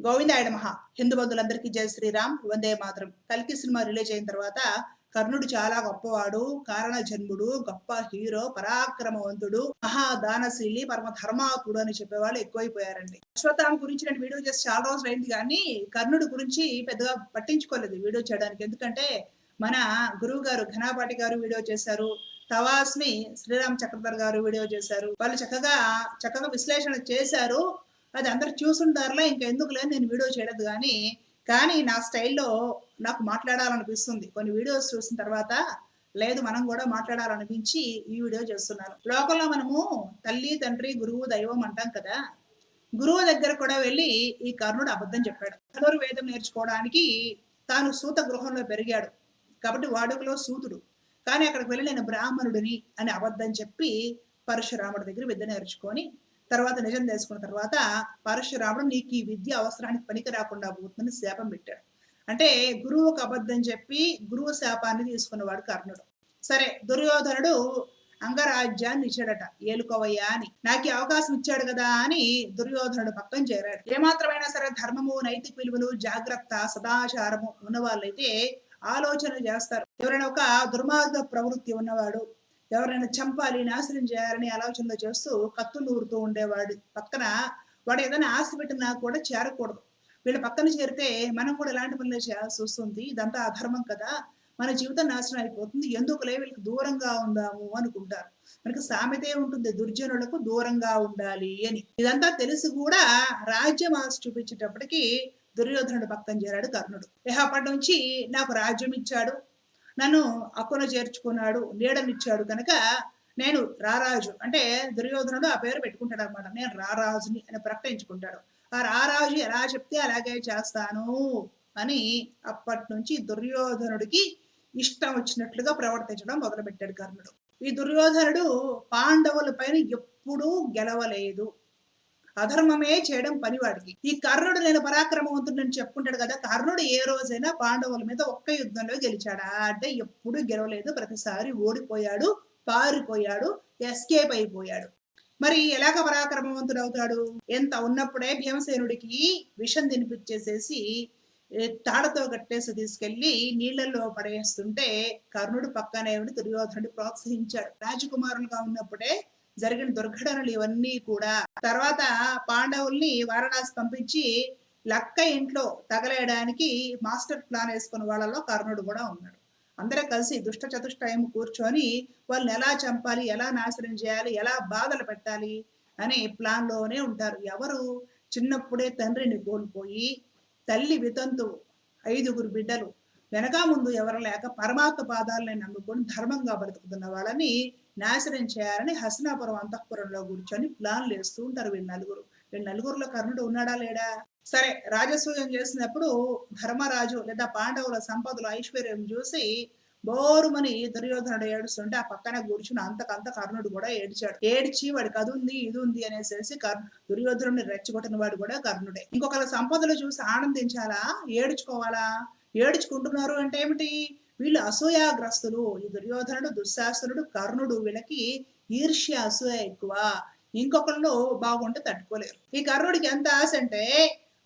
గోవిందాయుడ మహా హిందూ బంధువులందరికీ జయ శ్రీరామ్. వందే మాత్రం. కల్కి సినిమా రిలీజ్ అయిన తర్వాత కర్ణుడు చాలా గొప్పవాడు కారణ జన్ముడు గొప్ప హీరో పరాక్రమవంతుడు మహాదానశీలి పరమ ధర్మాతుడు అని చెప్పేవాళ్ళు ఎక్కువైపోయారండి. అశ్వత్థామ గురించి నేను వీడియో చేసి చాలా రోజులు అయింది కానీ కర్ణుడు గురించి పెద్దగా పట్టించుకోలేదు వీడియో చేయడానికి. ఎందుకంటే మన గురువు గారు ఘనాపాటి గారు వీడియో చేశారు తవాస్మి శ్రీరామ్ చక్రధర్ గారు వీడియో చేశారు. వాళ్ళు చక్కగా చక్కగా విశ్లేషణ చేశారు. అది అందరు చూసుంటారులే ఇంకా ఎందుకులే నేను వీడియో చేయలేదు కానీ కానీ నా స్టైల్లో నాకు మాట్లాడాలనిపిస్తుంది. కొన్ని వీడియోస్ చూసిన తర్వాత లేదు మనం కూడా మాట్లాడాలనిపించి ఈ వీడియో చేస్తున్నాను. లోకంలో మనము తల్లి తండ్రి గురువు దైవం అంటాం కదా. గురువు దగ్గర కూడా వెళ్ళి ఈ కర్ణుడు అబద్ధం చెప్పాడు. ధనుర్వేదం నేర్చుకోవడానికి తాను సూత గృహంలో పెరిగాడు. కాబట్టి వాడుకలో సూతుడు. కానీ అక్కడికి వెళ్ళి నేను బ్రాహ్మణుడిని అని అబద్ధం చెప్పి పరశురాముడి దగ్గర విద్య నేర్చుకొని తర్వాత నిజం తెలుసుకున్న తర్వాత పరశురాముడు నీకు ఈ విద్య అవసరానికి పనికి రాకుండా పోతుందని శాపం పెట్టాడు. అంటే గురువుకు అబద్ధం చెప్పి గురువు శాపాన్ని తీసుకున్నవాడు కర్ణుడు. సరే దుర్యోధనుడు అంగరాజ్యాన్ని ఇచ్చాడట. ఏలుకోవయ్యా అని. నాకు అవకాశం ఇచ్చాడు కదా అని దుర్యోధనుడు పక్కన చేరాడు. ఏమాత్రమైనా సరే ధర్మము నైతిక విలువలు జాగ్రత్త సదాచారము ఉన్న వాళ్ళైతే ఆలోచన చేస్తారు. ఎవరైనా ఒక దుర్మార్గ ప్రవృత్తి ఉన్నవాడు ఎవరైనా చంపాలి నాశనం చేయాలని ఆలోచనలు చేస్తూ కత్తులు ఊరుతూ ఉండేవాడు. పక్కన వాడు ఏదైనా ఆశ పెట్టినా కూడా చేరకూడదు. వీళ్ళ పక్కన చేరితే మనం కూడా ఎలాంటి పనులు చేయాల్సి వస్తుంది. ఇదంతా అధర్మం కదా. మన జీవితం నాశనం అయిపోతుంది. ఎందుకులే వీళ్ళకి దూరంగా ఉందాము అనుకుంటారు. మనకి సామెతే ఉంటుంది దుర్జనులకు దూరంగా ఉండాలి అని. ఇదంతా తెలిసి కూడా రాజ్యం ఆశ చూపించేటప్పటికి దుర్యోధనుడు పక్కన చేరాడు కర్ణుడు. ఇహ నుంచి నాకు రాజ్యం ఇచ్చాడు. నన్ను అక్కున చేర్చుకున్నాడు నీడనిచ్చాడు కనుక నేను రారాజు. అంటే దుర్యోధనుడు ఆ పేరు పెట్టుకుంటాడు అనమాట నేను రారాజుని అని ప్రకటించుకుంటాడు. ఆ రారాజు ఎలా చెప్తే అలాగే చేస్తాను అని అప్పటి నుంచి దుర్యోధనుడికి ఇష్టం వచ్చినట్లుగా ప్రవర్తించడం మొదలుపెట్టాడు కర్ణుడు. ఈ దుర్యోధనుడు పాండవుల పైన ఎప్పుడూ గెలవలేదు. అధర్మమే చేయడం పనివాడికి ఈ కర్ణుడు నేను పరాక్రమవంతుడని చెప్పుకుంటాడు కదా కర్ణుడు ఏ రోజైనా పాండవుల మీద ఒక్క యుద్ధంలో గెలిచాడా. అంటే ఎప్పుడు గెలవలేదు ప్రతిసారి ఓడిపోయాడు పారిపోయాడు ఎస్కేప్ అయిపోయాడు. మరి ఎలాగ పరాక్రమవంతుడు అవుతాడు ఎంత ఉన్నప్పుడే భీమసేనుడికి విషం తినిపించేసేసి తాడతో కట్టేసి తీసుకెళ్ళి నీళ్ళలో పడేస్తుంటే కర్ణుడు పక్కనే ఉండి దుర్యోధనుడు ప్రోత్సహించాడు. రాజకుమారులుగా ఉన్నప్పుడే జరిగిన దుర్ఘటనలు ఇవన్నీ కూడా తర్వాత పాండవుల్ని వారణాసి పంపించి లక్క ఇంట్లో తగలేయడానికి మాస్టర్ ప్లాన్ వేసుకున్న వాళ్ళలో కర్ణుడు కూడా ఉన్నాడు. అందరూ కలిసి దుష్ట చతుష్టయం కూర్చొని వాళ్ళని ఎలా చంపాలి ఎలా నాశనం చేయాలి ఎలా బాధలు పెట్టాలి అనే ప్లాన్లోనే ఉంటారు. ఎవరు? చిన్నప్పుడే తండ్రిని కోల్పోయి తల్లి వితంతు ఐదుగురు బిడ్డలు వెనక ముందు ఎవరు లేక పరమాత్మ పాదాలని నమ్ముకొని ధర్మంగా బ్రతుకుతున్న వాళ్ళని నాశనం చేయాలని హసనాపురం అంతఃపురంలో కూర్చొని ప్లాన్లు వేస్తూ ఉంటారు వీళ్ళు నలుగురు. వీళ్ళు నలుగురులో కర్ణుడు ఉన్నాడా లేడా? సరే రాజసూయం చేసినప్పుడు ధర్మరాజు లేదా పాండవుల సంపదలు ఐశ్వర్యం చూసి బోరుమని దుర్యోధనుడు ఏడుస్తుంటే ఆ పక్కన కూర్చుని అంతకంత కర్ణుడు కూడా ఏడ్చాడు. ఏడ్చి వాడికి అది ఉంది ఇది ఉంది అనేసి కర్ణ దుర్యోధనుడిని రెచ్చగొట్టిన వాడు కూడా కర్ణుడే. ఇంకొకరి సంపదలు చూసి ఆనందించాలా? ఏడుచుకోవాలా? ఏడుచుకుంటున్నారు అంటే ఏమిటి? వీళ్ళు అసూయాగ్రస్తులు ఈ దుర్యోధనుడు దుశ్శాసనుడు కర్ణుడు వీళ్ళకి ఈర్ష్య అసూయ ఎక్కువ. ఇంకొకళ్ళు బాగుంటే తట్టుకోలేరు. ఈ కర్ణుడికి ఎంత ఆశ అంటే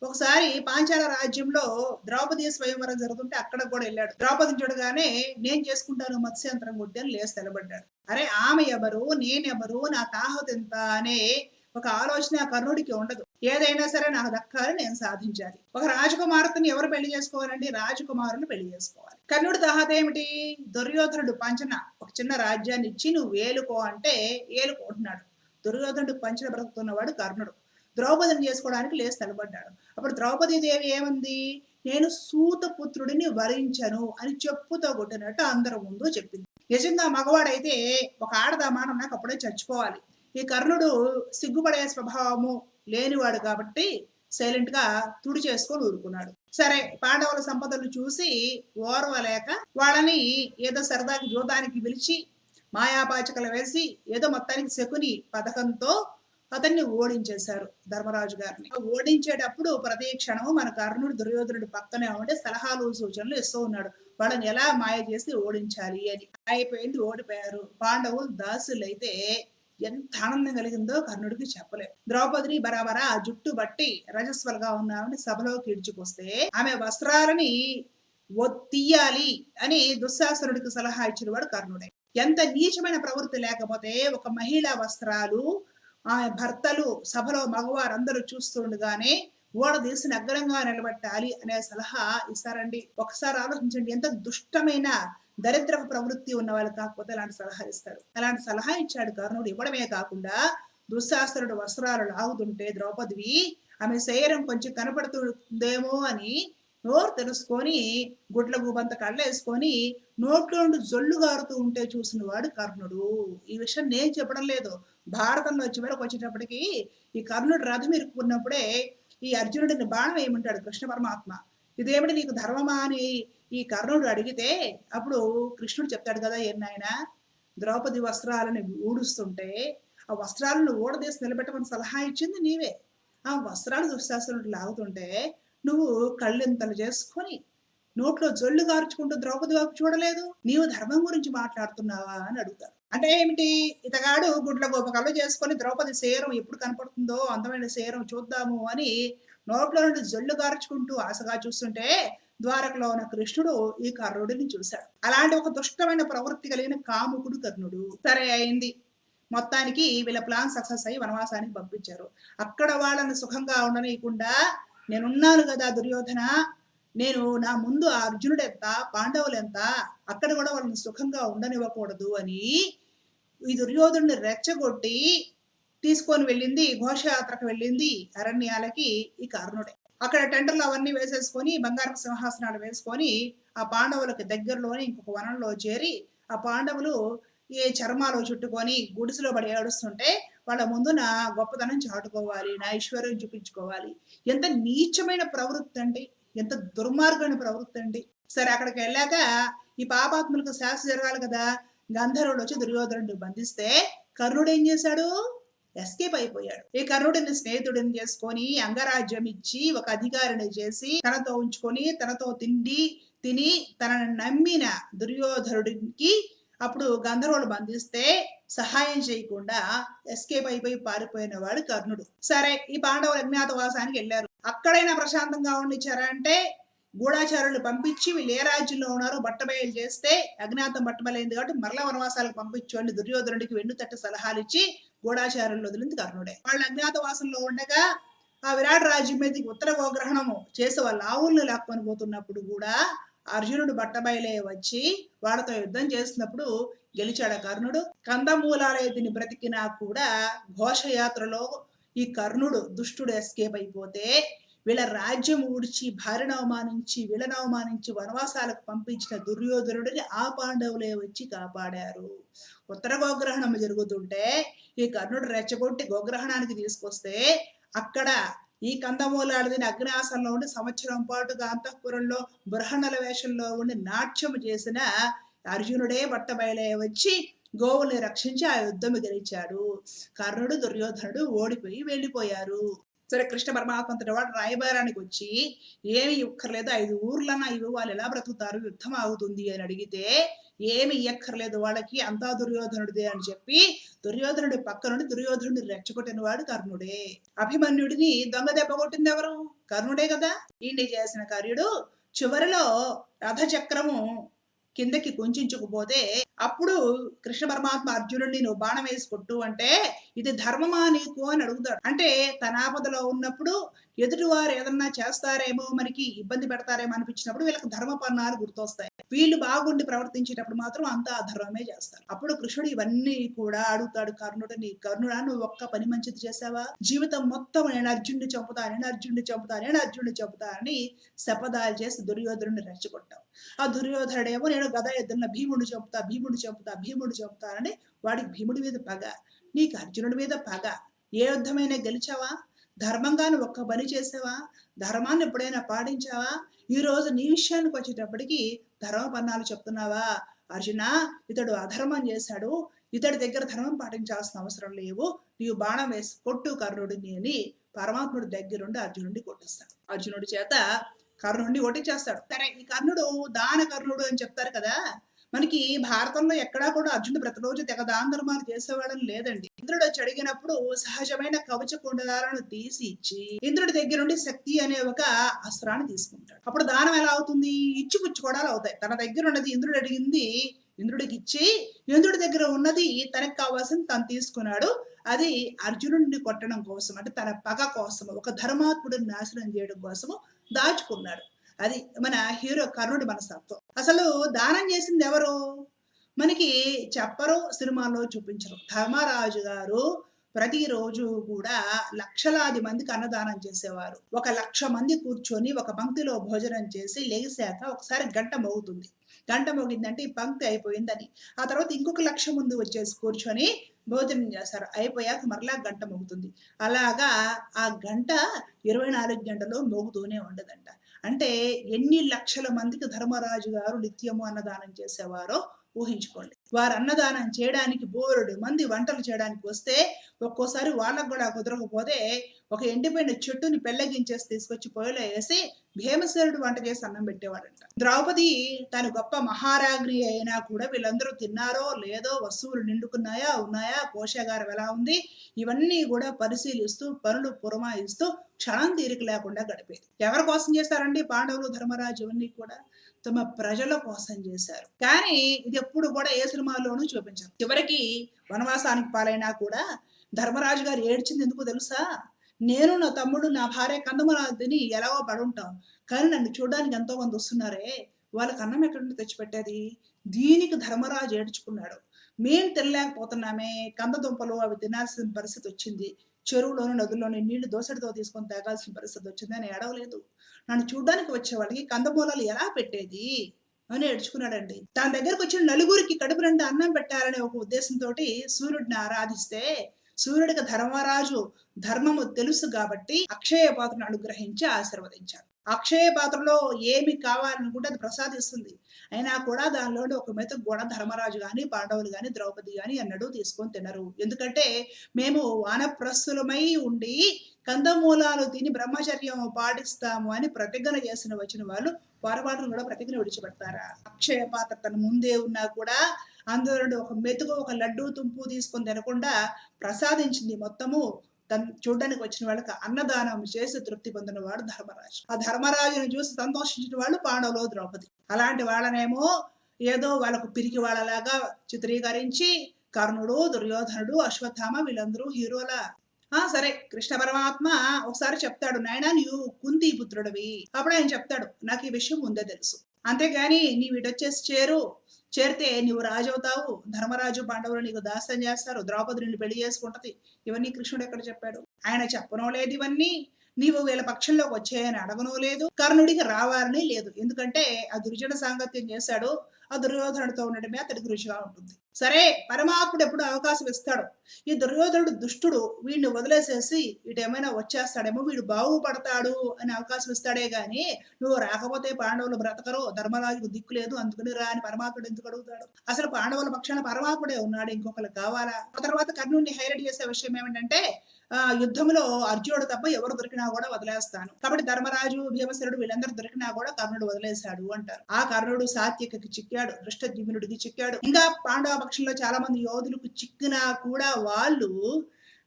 ఒకసారి పాంచాల రాజ్యంలో ద్రౌపది స్వయంవరం జరుగుతుంటే అక్కడ కూడా వెళ్ళాడు. ద్రౌపదిని చూడగానే నేను చేసుకుంటాను మత్స్యంతరం గుడ్డి అని లేసి నిలబడ్డాడు. అరే ఆమె ఎవరు? నేనెవరు? నా తాహత ఎంత? అనే ఒక ఆలోచన కర్ణుడికి ఉండదు. ఏదైనా సరే నాకు దక్కాలి నేను సాధించాలి. ఒక రాజకుమార్తెని ఎవరు పెళ్ళి చేసుకోవాలంటే రాజకుమారుని పెళ్ళి చేసుకోవాలి. కర్ణుడి తహత ఏమిటి? దుర్యోధనుడు పంచన ఒక చిన్న రాజ్యాన్ని ఇచ్చి నువ్వు ఏలుకో అంటే ఏలుకుంటున్నాడు. దుర్యోధనుడు పంచన బ్రతుకుతున్నవాడు కర్ణుడు. ద్రౌపదిని చేసుకోవడానికి లేచి తలబడ్డాడు అప్పుడు ద్రౌపది దేవి ఏమంది? నేను సూతపుత్రుడిని వరించను అని చెప్పుతో కొట్టినట్టు అందరి ముందు చెప్పింది. నిజంగా మగవాడైతే ఒక ఆడదామానం నాకు అప్పుడే చచ్చిపోవాలి. ఈ కర్ణుడు సిగ్గుపడే స్వభావము లేనివాడు కాబట్టి సైలెంట్గా తుడి చేసుకొని ఊరుకున్నాడు. సరే పాండవుల సంపదలు చూసి ఓర్వలేక వాళ్ళని ఏదో సరదాకి జోదానికి పిలిచి మాయాపాచకలు వేసి ఏదో మొత్తానికి శకుని పథకంతో అతన్ని ఓడించేశారు ధర్మరాజు గారిని. ఓడించేటప్పుడు ప్రతి క్షణము మన కర్ణుడు దుర్యోధనుడు పక్కనే ఉంటే సలహాలు సూచనలు ఇస్తూ ఉన్నాడు. వాళ్ళని ఎలా మాయ చేసి ఓడించాలి అని. అయిపోయింది ఓడిపోయారు. పాండవులు దాసులైతే ఎంత ఆనందం కలిగిందో కర్ణుడికి చెప్పలేదు ద్రౌపదిని బరాబరా ఆ జుట్టు బట్టి రజస్వలుగా ఉన్నామని సభలోకి ఇడ్చుకొస్తే ఆమె వస్త్రాలని తీయాలి అని దుశ్శాసనుడికి సలహా ఇచ్చిన వాడు కర్ణుడే. ఎంత నీచమైన ప్రవృత్తి లేకపోతే ఒక మహిళా వస్త్రాలు ఆమె భర్తలు సభలో మగవారందరూ చూస్తుండగానే ఓడ తీసి నగ్గరంగా నిలబెట్టాలి అనే సలహా ఇస్తారండి. ఒకసారి ఆలోచించండి ఎంత దుష్టమైన దరిద్రపు ప్రవృత్తి ఉన్న వాళ్ళు కాకపోతే అలాంటి సలహా ఇస్తారు. అలాంటి సలహా ఇచ్చాడు కర్ణుడు ఇవ్వడమే కాకుండా దుశ్శాస్త్రుడు వస్త్రాలు లాగుతుంటే ద్రౌపదివి ఆమె శరీరం కొంచెం కనపడుతుందేమో అని నోరు తెలుసుకొని గుడ్ల గుబంత కళ్ళేసుకొని నోట్లో నుండి జొల్లు గారుతూ ఉంటే చూసిన వాడు కర్ణుడు. ఈ విషయం నేను చెప్పడం లేదు. భారతంలో చివరకు వచ్చేటప్పటికి ఈ కర్ణుడు రథం ఇరుక్కున్నప్పుడే ఈ అర్జునుడిని బాణం వేయమంటాడు కృష్ణ పరమాత్మ. ఇదేమిటి నీకు ధర్మమా? అని ఈ కర్ణుడు అడిగితే అప్పుడు కృష్ణుడు చెప్తాడు కదా ఏం నాయన ద్రౌపది వస్త్రాలను ఊడుస్తుంటే ఆ వస్త్రాలను ఊడదీసి నిలబెట్టమని సలహా ఇచ్చింది నీవే. ఆ వస్త్రాలు దుశ్శాసనుడు లాగుతుంటే నువ్వు కళ్ళెంతలు చేసుకొని నోట్లో జొల్లు గార్చుకుంటూ ద్రౌపది వైపు చూడలేదు. నీవు ధర్మం గురించి మాట్లాడుతున్నావా? అని అడుగుతాడు. అంటే ఏమిటి? ఇతగాడు గుడ్ల గోపకాలు చేసుకొని ద్రౌపది శేరం ఎప్పుడు కనపడుతుందో అందమైన శేరం చూద్దాము అని నోట్లో నుండి జొల్లు గార్చుకుంటూ ఆశగా చూస్తుంటే ద్వారకలో ఉన్న కృష్ణుడు ఈ కర్ణుడిని చూశాడు. అలాంటి ఒక దుష్టమైన ప్రవృత్తి కలిగిన కాముకుడు కర్ణుడు. సరే అయింది. మొత్తానికి వీళ్ళ ప్లాన్ సక్సెస్ అయ్యి వనవాసానికి పంపించారు. అక్కడ వాళ్ళని సుఖంగా ఉండనీయకుండా నేనున్నాను కదా దుర్యోధన నేను నా ముందు ఆ అర్జునుడు ఎంత పాండవులు ఎంత అక్కడ కూడా వాళ్ళని సుఖంగా ఉండనివ్వకూడదు అని ఈ దుర్యోధుడిని రెచ్చగొట్టి తీసుకొని వెళ్ళింది ఘోషయాత్రకు వెళ్ళింది అరణ్యాలకి ఈ కర్ణుడే. అక్కడ టెండర్లు అవన్నీ వేసేసుకొని బంగారపు సింహాసనాలు వేసుకొని ఆ పాండవులకి దగ్గరలోని ఇంకొక వనంలో చేరి ఆ పాండవులు ఏ చర్మాలు చుట్టుకొని గుడిసెలో పడి ఏడుస్తుంటే వాళ్ళ ముందు నా గొప్పతనం చాటుకోవాలి నా ఐశ్వర్యం చూపించుకోవాలి. ఎంత నీచమైన ప్రవృత్తి అండి ఎంత దుర్మార్గమైన ప్రవృత్తి అండి సరే అక్కడికి వెళ్ళాక ఈ పాపాత్ములకు శాస్త్ర జరగాలి కదా. గంధర్వుడు వచ్చి దుర్యోధనుడు బంధిస్తే కర్ణుడు ఏం చేశాడు? ఎస్కేప్ అయిపోయాడు. ఈ కర్ణుడిని స్నేహితుడిని చేసుకొని అంగరాజ్యం ఇచ్చి ఒక అధికారిని చేసి తనతో ఉంచుకొని తనతో తిండి తిని తనని నమ్మిన దుర్యోధనుడికి అప్పుడు గంధర్వులు బంధిస్తే సహాయం చేయకుండా ఎస్కేప్ అయిపోయి పారిపోయిన వాడు కర్ణుడు. సరే ఈ పాండవులు అజ్ఞాతవాసానికి వెళ్ళారు. అక్కడైనా ప్రశాంతంగా ఉండిచ్చారా అంటే గూఢాచారులు పంపించి వీళ్ళు ఏ రాజ్యంలో ఉన్నారో బట్టబయలు చేస్తే అజ్ఞాతం బట్టబలైంది కాబట్టి మరల వనవాసాలకు పంపించండి దుర్యోధనుడికి వెన్ను తట్టు సలహాలు ఇచ్చి గూఢాచారులు వదిలింది కర్ణుడే. వాళ్ళు అజ్ఞాతవాసంలో ఉండగా ఆ విరాట్ రాజ్యం మీదకి ఉత్తర గోగ్రహణము చేసి వాళ్ళ ఆవుల్ని లాక్కొని పోతున్నప్పుడు కూడా అర్జునుడు బట్టబయలే వచ్చి వాళ్ళతో యుద్ధం చేసినప్పుడు గెలిచాడు కర్ణుడు. కందమూలాలే తిని బ్రతికినా కూడా ఘోషయాత్రలో ఈ కర్ణుడు దుష్టుడు ఎస్కేప్ అయిపోతే వీళ్ళ రాజ్యం ఊడ్చి భార్యను అవమానించి వీళ్ళను అవమానించి వనవాసాలకు పంపించిన దుర్యోధనుడిని ఆ పాండవులే వచ్చి కాపాడారు. ఉత్తర గోగ్రహణం జరుగుతుంటే ఈ కర్ణుడు రెచ్చగొట్టి గోగ్రహణానికి తీసుకొస్తే అక్కడ ఈ కందమూలాడిని అగ్నాసంలో ఉండి సంవత్సరం పాటుగా అంతఃపురంలో బృహణల వేషంలో ఉండి నాట్యం చేసిన అర్జునుడే బట్టబయలే వచ్చి గోవుల్ని రక్షించి ఆ యుద్ధం గెలిచాడు కర్ణుడు దుర్యోధనుడు ఓడిపోయి వెళ్ళిపోయారు. సరే కృష్ణ పరమాత్మ వాడు రాయబారానికి వచ్చి ఏమి ఇక్కర్లేదు ఐదు ఊర్లన్నా ఇవి వాళ్ళు ఎలా బ్రతుకుతారు యుద్ధం ఆగుతుంది అని అడిగితే ఏమి ఇయ్యక్కర్లేదు వాళ్ళకి అంతా దుర్యోధనుడిదే అని చెప్పి దుర్యోధనుడి పక్క నుండి దుర్యోధనుడిని రెచ్చగొట్టిన వాడు కర్ణుడే అభిమన్యుడిని దొంగ దెబ్బ కొట్టింది ఎవరు? కర్ణుడే కదా. ఈయన్ని చేసిన కర్యుడు చివరిలో రథచక్రము కిందకి కుంచుకుపోతే అప్పుడు కృష్ణ పరమాత్మ అర్జునుడిని నువ్వు బాణం వేసి కొట్టు అంటే ఇది ధర్మమా నీకు అని అడుగుతాడు. అంటే తన ఆపదలో ఉన్నప్పుడు ఎదుటివారు ఏదన్నా చేస్తారేమో మనకి ఇబ్బంది పెడతారేమో అనిపించినప్పుడు వీళ్ళకి ధర్మ పన్నాలు గుర్తొస్తాయి. వీళ్ళు బాగుండి ప్రవర్తించేటప్పుడు మాత్రం అంతా అధర్మమే చేస్తారు. అప్పుడు కృష్ణుడు ఇవన్నీ కూడా అడుగుతాడు కర్ణుడిని కర్ణుడా నువ్వు ఒక్క పని మంచిది చేసావా? జీవితం మొత్తం నేను అర్జునుడిని చంపుతా నేను అర్జునుడిని చంపుతా నేను అర్జునుడిని చంపుతా అని శపథాలు చేసి దుర్యోధనుడిని రెచ్చగొట్టావు ఆ దుర్యోధనుడేమో నేను గద ఎద్దున భీముడు చంపుతా భీముడు చంపుతా భీముడు చంపుతా అని వాడికి భీముడి మీద పగ. నీకు అర్జునుడి మీద పగ? ఏ యుద్ధమైనా గెలిచావా? ధర్మంగాను ఒక్క పని చేసావా? ధర్మాన్ని ఎప్పుడైనా పాటించావా? ఈ రోజు నీ విషయానికి వచ్చేటప్పటికి ధర్మపన్నాలు చెప్తున్నావా? అర్జున ఇతడు అధర్మం చేశాడు. ఇతడి దగ్గర ధర్మం పాటించాల్సిన అవసరం లేవు. నీవు బాణం వేసి కొట్టు కర్ణుడిని అని పరమాత్ముడి దగ్గరుండి అర్జునుడిని కొట్టిస్తాడు. అర్జునుడి చేత కర్ణుడిని కొట్టించేస్తాడు. సరే ఈ కర్ణుడు దాన కర్ణుడు అని చెప్తారు కదా? మనకి భారతంలో ఎక్కడా కూడా అర్జునుడు ప్రతిరోజు తెగ దాన ధర్మాలు చేసేవాడని లేదండి. ఇంద్రుడు వచ్చి అడిగినప్పుడు సహజమైన కవచ కుండలాలను తీసి ఇచ్చి ఇంద్రుడి దగ్గర నుండి శక్తి అనే ఒక అస్త్రాన్ని తీసుకుంటాడు. అప్పుడు దానం ఎలా అవుతుంది? ఇచ్చి పుచ్చుకోవడాలు అవుతాయి. తన దగ్గర ఉన్నది ఇంద్రుడు అడిగింది ఇంద్రుడికి ఇచ్చి ఇంద్రుడి దగ్గర ఉన్నది తనకు కావాల్సింది తను తీసుకున్నాడు. అది అర్జునుడిని కొట్టడం కోసం అంటే తన పగ కోసం ఒక ధర్మాత్ముడిని నాశనం చేయడం కోసము దాచుకున్నాడు. అది మన హీరో కర్ణుడి మనస్తత్వం. అసలు దానం చేసింది ఎవరు? మనకి చెప్పరు సినిమాల్లో చూపించరు. ధర్మరాజు గారు ప్రతిరోజు కూడా లక్షలాది మందికి అన్నదానం చేసేవారు. ఒక లక్ష మంది కూర్చొని ఒక పంక్తిలో భోజనం చేసి లేచాక ఒకసారి గంట మోగుతుంది. గంట మోగిందంటే ఈ పంక్తి అయిపోయిందని. ఆ తర్వాత ఇంకొక లక్ష ముందు వచ్చేసి కూర్చొని భోజనం చేస్తారు. అయిపోయాక మరలా గంట మోగుతుంది. అలాగా ఆ గంట ఇరవై నాలుగు గంటలు మోగుతూనే ఉండదంట. అంటే ఎన్ని లక్షల మందికి ధర్మరాజు గారు నిత్యము అన్నదానం చేసేవారో ఊహించుకోండి. వారు అన్నదానం చేయడానికి బోరుడు మంది వంటలు చేయడానికి వస్తే ఒక్కోసారి వాళ్ళకు కూడా కుదరకపోతే ఒక ఎండిపోయిన చెట్టుని పెళ్ళగించేసి తీసుకొచ్చి పొయ్యిలో వేసి భీమసేనుడు వంట చేసి అన్నం పెట్టేవాడంట. ద్రౌపది తను గొప్ప మహారాజ్ఞి అయినా కూడా వీళ్ళందరూ తిన్నారో లేదో వస్తువులు నిండుకున్నాయా ఉన్నాయా కోశాగారం ఎలా ఉంది ఇవన్నీ కూడా పరిశీలిస్తూ పనులు పురమాయిస్తూ క్షణం తీరిక లేకుండా గడిపేది. ఎవరి కోసం చేస్తారండి పాండవులు ధర్మరాజు ఇవన్నీ కూడా? తమ ప్రజల కోసం చేశారు. కానీ ఇది ఎప్పుడు కూడా ఏ సినిమాలోనూ చూపించారు చివరికి వనవాసానికి పాలైనా కూడా ధర్మరాజు గారు ఏడ్చింది ఎందుకు తెలుసా? నేను నా తమ్ముడు నా భార్య కందమరాలు ఎలాగో పడుంటాం. కానీ నన్ను చూడడానికి ఎంతో మంది వస్తున్నారే. వాళ్ళకి అన్నం ఎక్కడి నుండి తెచ్చిపెట్టేది? దీనికి ధర్మరాజు ఏడ్చుకున్నాడు. మేం తినలేకపోతున్నామే. కందదుంపలు అవి తినాల్సిన పరిస్థితి వచ్చింది. చెరువులోని నదుల్లోని నీళ్ళు దోసడితో తీసుకొని తాగాల్సిన పరిస్థితి వచ్చింది అని ఏడవలేదు. నన్ను చూడడానికి వచ్చే వాళ్ళకి కందమూలాలు ఎలా పెట్టేది? అని ఏడ్చుకున్నాడండి. తన దగ్గరకు వచ్చిన నలుగురికి కడుపు నిండా అన్నం పెట్టాలనే ఒక ఉద్దేశంతో సూర్యుడిని ఆరాధిస్తే సూర్యుడికి ధర్మరాజు ధర్మము తెలుసు కాబట్టి అక్షయ పాత్రను అనుగ్రహించి ఆశీర్వదించాడు. అక్షయ పాత్రలో ఏమి కావాలనుకుంటే అది ప్రసాదిస్తుంది. అయినా కూడా దానిలోని ఒక మెతుకు కూడా ధర్మరాజు కానీ పాండవులు కానీ ద్రౌపది కానీ ఎన్నడూ తీసుకొని తినరు. ఎందుకంటే మేము వానప్రస్థులమై ఉండి కందమూలాలు తిని బ్రహ్మచర్యం పాటిస్తాము అని ప్రతిజ్ఞ చేసిన వచ్చిన వాళ్ళు పొరపాటును కూడా ప్రతిజ్ఞ విడిచిపెడతారా? అక్షయ పాత్ర తన ముందే ఉన్నా కూడా అందులో ఒక మెతుకు ఒక లడ్డు తుంపు తీసుకొని తినకుండా ప్రసాదించింది మొత్తము తను చూడడానికి వచ్చిన వాళ్ళకి అన్నదానం చేసి తృప్తి పొందిన వాడు ధర్మరాజు. ఆ ధర్మరాజుని చూసి సంతోషించిన వాళ్ళు పాండవులు ద్రౌపది. అలాంటి వాళ్ళనేమో ఏదో వాళ్ళకు పిరికి వాళ్ళలాగా చిత్రీకరించి కర్ణుడు దుర్యోధనుడు అశ్వత్థామ వీళ్ళందరూ హీరోల. ఆ సరే కృష్ణ పరమాత్మ ఒకసారి చెప్తాడు నాయనా నీవు కుంతి పుత్రుడివి. అప్పుడు ఆయన చెప్తాడు నాకు ఈ విషయం ముందే తెలుసు. అంతేగాని నీవు ఇటొచ్చేసి చేరు. చేరితే నీవు రాజవుతావు. ధర్మరాజు పాండవులు నీకు దాస్యం చేస్తారు. ద్రౌపది నిన్ను పెళ్ళి చేసుకుంటది. ఇవన్నీ కృష్ణుడు ఎక్కడ చెప్పాడు? ఆయన చెప్పనో లేదు ఇవన్నీ. నీవు వీళ్ళ పక్షంలోకి వచ్చాయని అడగనో లేదు. కర్ణుడికి రావాలని లేదు. ఎందుకంటే ఆ దుర్జన సాంగత్యం చేశాడు. ఆ దుర్యోధనుడితో ఉండడమే అతడికి రుచిగా ఉంటుంది. సరే పరమాత్ముడు ఎప్పుడు అవకాశం ఇస్తాడు. ఈ దుర్యోధనుడు దుష్టుడు వీడిని వదిలేసేసి ఇటేమైనా వచ్చేస్తాడేమో వీడు బాగుపడతాడు అని అవకాశం ఇస్తాడే గాని నువ్వు రాకపోతే పాండవులు బ్రతకరు ధర్మరాజుకు దిక్కు లేదు అందుకని రా అని పరమాత్ముడు ఎందుకు అడుగుతాడు? అసలు పాండవుల పక్షాన పరమాత్ముడే ఉన్నాడు ఇంకొకరు కావాలా? ఆ తర్వాత కర్ణుడిని హైలైట్ చేసే విషయం ఏమిటంటే ఆ యుద్ధంలో అర్జునుడు తప్ప ఎవరు దొరికినా కూడా వదిలేస్తాను. కాబట్టి ధర్మరాజు భీమసేనుడు వీళ్ళందరూ దొరికినా కూడా కర్ణుడు వదిలేశాడు అంటారు. ఆ కర్ణుడు సాత్యకి చిక్కాడు దృష్టద్యుమ్నుడికి చిక్కాడు. ఇంకా పాండవ పక్షంలో చాలా మంది యోధులకు చిక్కినా కూడా వాళ్ళు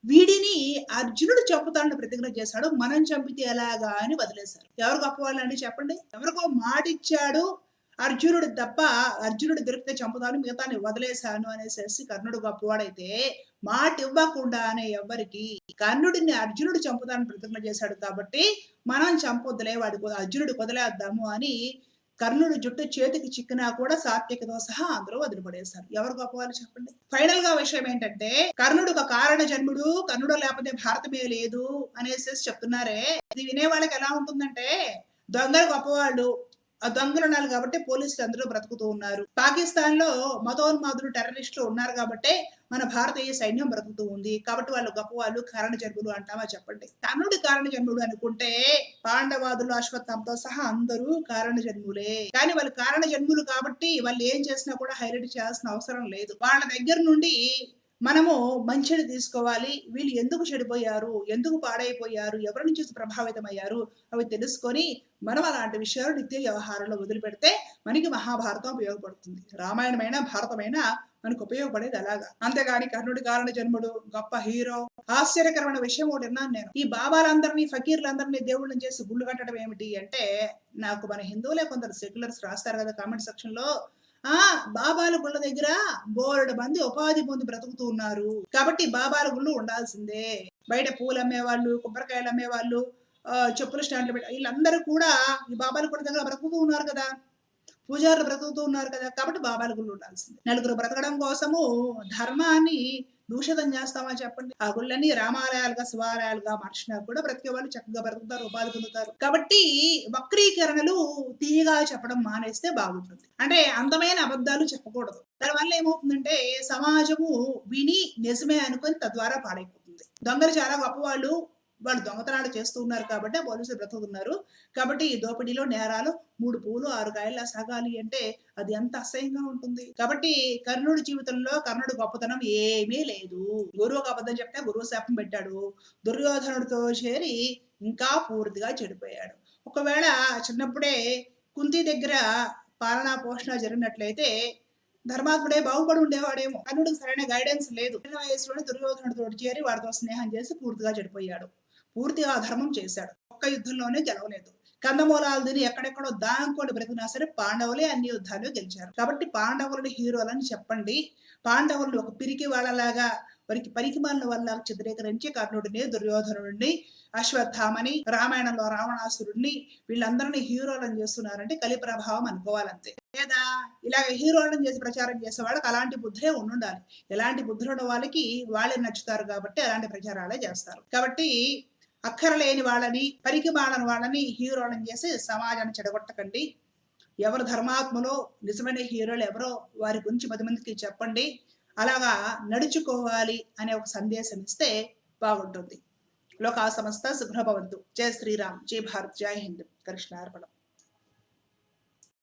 వీడిని అర్జునుడు చెప్పుతాడని ప్రతిజ్ఞ చేశాడు. మనం చంపితే ఎలాగా అని వదిలేశారు. ఎవరు గొప్పవాళ్ళండి చెప్పండి? ఎవరికో మాట ఇచ్చాడు అర్జునుడు తప్ప అర్జునుడు దొరికితే చంపుతాను మిగతాని వదిలేశాను అనేసి కర్ణుడు గొప్పవాడైతే మాట ఇవ్వకుండానే ఎవ్వరికి కర్ణుడిని అర్జునుడు చంపుతానని ప్రతిజ్ఞ చేశాడు కాబట్టి మనం చంపొద్దులే వాడికి అర్జునుడు వదిలేద్దాము అని కర్ణుడు జుట్టు చేతికి చిక్కినా కూడా సాత్వికతో సహా అందరూ వదిలిపడేశారు. ఎవరు గొప్పవాళ్ళు చెప్పండి? ఫైనల్గా విషయం ఏంటంటే కర్ణుడు ఒక కారణ జన్ముడు కర్ణుడు లేకపోతే భారతమే లేదు అనేసి చెప్తున్నారే. ఇది వినే వాళ్ళకి ఎలా ఉంటుందంటే దొంగలు గొప్పవాళ్ళు ఆ దొంగలు ఉన్నారు కాబట్టి పోలీసులు అందరూ బ్రతుకుతూ ఉన్నారు. పాకిస్తాన్లో మతోన్మాదులు టెర్రరిస్టులు ఉన్నారు కాబట్టి మన భారతీయ సైన్యం బ్రతుకుతూ ఉంది. కాబట్టి వాళ్ళు గొప్పవాళ్ళు కారణ జన్ములు అంటామా చెప్పండి. కర్ణుడి కారణ జన్ముడు అనుకుంటే పాండవాదులు అశ్వత్థంతో సహా అందరూ కారణ జన్ములే. కానీ వాళ్ళు కారణ జన్ములు కాబట్టి వాళ్ళు ఏం చేసినా కూడా హైలైట్ చేయాల్సిన అవసరం లేదు. వాళ్ళ దగ్గర నుండి మనము మంచిని తీసుకోవాలి. వీళ్ళు ఎందుకు చెడిపోయారు? ఎందుకు పాడైపోయారు? ఎవరి నుంచి ప్రభావితమయ్యారు? అవి తెలుసుకొని మనం అలాంటి విషయాలు నిత్య వ్యవహారంలో వదిలిపెడితే మనకి మహాభారతం ఉపయోగపడుతుంది. రామాయణమైన భారతమైన మనకు ఉపయోగపడేది అలాగా. అంతేగాని కర్ణుడి కారణ జన్ముడు గొప్ప హీరో. ఆశ్చర్యకరమైన విషయం ఒకటి విన్నాను నేను. ఈ బాబాలందరినీ ఫకీర్లందరినీ దేవుళ్ళని చేసి గుళ్ళు కట్టడం ఏమిటి అంటే నాకు మన హిందువులే కొందరు సెక్యులర్స్ రాస్తారు కదా కామెంట్ సెక్షన్లో. ఆ బాబాల గుళ్ళ దగ్గర బోలెడు మంది ఉపాధి పొంది బ్రతుకుతూ ఉన్నారు. కాబట్టి బాబాల గుళ్ళు ఉండాల్సిందే. బయట పూలు అమ్మేవాళ్ళు కొబ్బరికాయలు అమ్మేవాళ్ళు చెప్పుల స్టాండ్లు పెట్టి వీళ్ళందరూ కూడా ఈ బాబాల గుళ్ళ దగ్గర బ్రతుకుతూ ఉన్నారు కదా. పూజారులు బ్రతుకుతూ ఉన్నారు కదా. కాబట్టి బాబాల గుళ్ళు ఉండాల్సిందే. నలుగురు బ్రతకడం కోసము ధర్మాన్ని దూషితం చేస్తామని చెప్పండి. ఆ గుళ్ళని రామాలయాలుగా శివాలయాలుగా మార్చినా కూడా ప్రతి వాళ్ళు చక్కగా బ్రతుకుతారు ఉపాధి పొందుతారు. కాబట్టి వక్రీకరణలు తీయగా చెప్పడం మానేస్తే బాగుంటుంది. అంటే అందమైన అబద్ధాలు చెప్పకూడదు. దానివల్ల ఏమవుతుందంటే సమాజము విని నిజమే అనుకొని తద్వారా పాడైపోతుంది. దొంగలు చాలా గొప్పవాళ్ళు వాళ్ళు దొంగతనాలు చేస్తూ ఉన్నారు కాబట్టి పోలీసులు బ్రతుకుతున్నారు. కాబట్టి ఈ దోపిడీలో నేరాలు మూడు పూలు ఆరు కాయలు సాగాలి అంటే అది ఎంత అసహ్యంగా ఉంటుంది. కాబట్టి కర్ణుడి జీవితంలో కర్ణుడి గొప్పతనం ఏమీ లేదు. గురువు అబద్ధం చెప్తే గురువు శాపం పెట్టాడు. దుర్యోధనుడితో చేరి ఇంకా పూర్తిగా చెడిపోయాడు. ఒకవేళ చిన్నప్పుడే కుంతి దగ్గర పాలనా పోషణ జరిగినట్లయితే ధర్మాత్ముడే బాగుపడి ఉండేవాడేమో. కర్ణుడికి సరైన గైడెన్స్ లేదు. చిన్న వయసులోనే దుర్యోధనుడితో చేరి వాడితో స్నేహం చేసి పూర్తిగా చెడిపోయాడు. పూర్తిగా అధర్మం చేశాడు. ఒక్క యుద్ధంలోనే గెలవలేదు. కందమూలాలని ఎక్కడెక్కడో దాంకోటి బ్రతికినా సరే పాండవులే అన్ని యుద్ధాలు గెలిచారు. కాబట్టి పాండవులని హీరోలని చెప్పండి. పాండవులు ఒక పిరికి వాళ్ళలాగా వారికి పరికిమాల వల్ల చిత్రీకరించి కర్ణుడిని దుర్యోధనుడిని అశ్వత్థామని రామాయణంలో రావణాసురుడిని వీళ్ళందరినీ హీరోలను చేస్తున్నారంటే కలి ప్రభావం అనుకోవాలంతే. లేదా ఇలాగ హీరోలను చేసి ప్రచారం చేసే వాళ్ళకి అలాంటి బుద్ధులే ఉండాలి ఎలాంటి బుద్ధులు ఉన్న వాళ్ళకి వాళ్ళే నచ్చుతారు కాబట్టి అలాంటి ప్రచారాలే చేస్తారు. కాబట్టి అక్కరలేని వాళ్ళని పరికిమాలని వాళ్ళని హీరోలను చేసి సమాజాన్ని చెడగొట్టకండి. ఎవరు ధర్మాత్మలో నిజమైన హీరోలు ఎవరో వారి గురించి పది మందికి చెప్పండి. అలాగా నడుచుకోవాలి అనే ఒక సందేశం ఇస్తే బాగుంటుంది. లోకా సంస్థ సుభ్రభవంతు జయ శ్రీరామ్. జై భారత్. జై హింద్. కృష్ణార్పణం.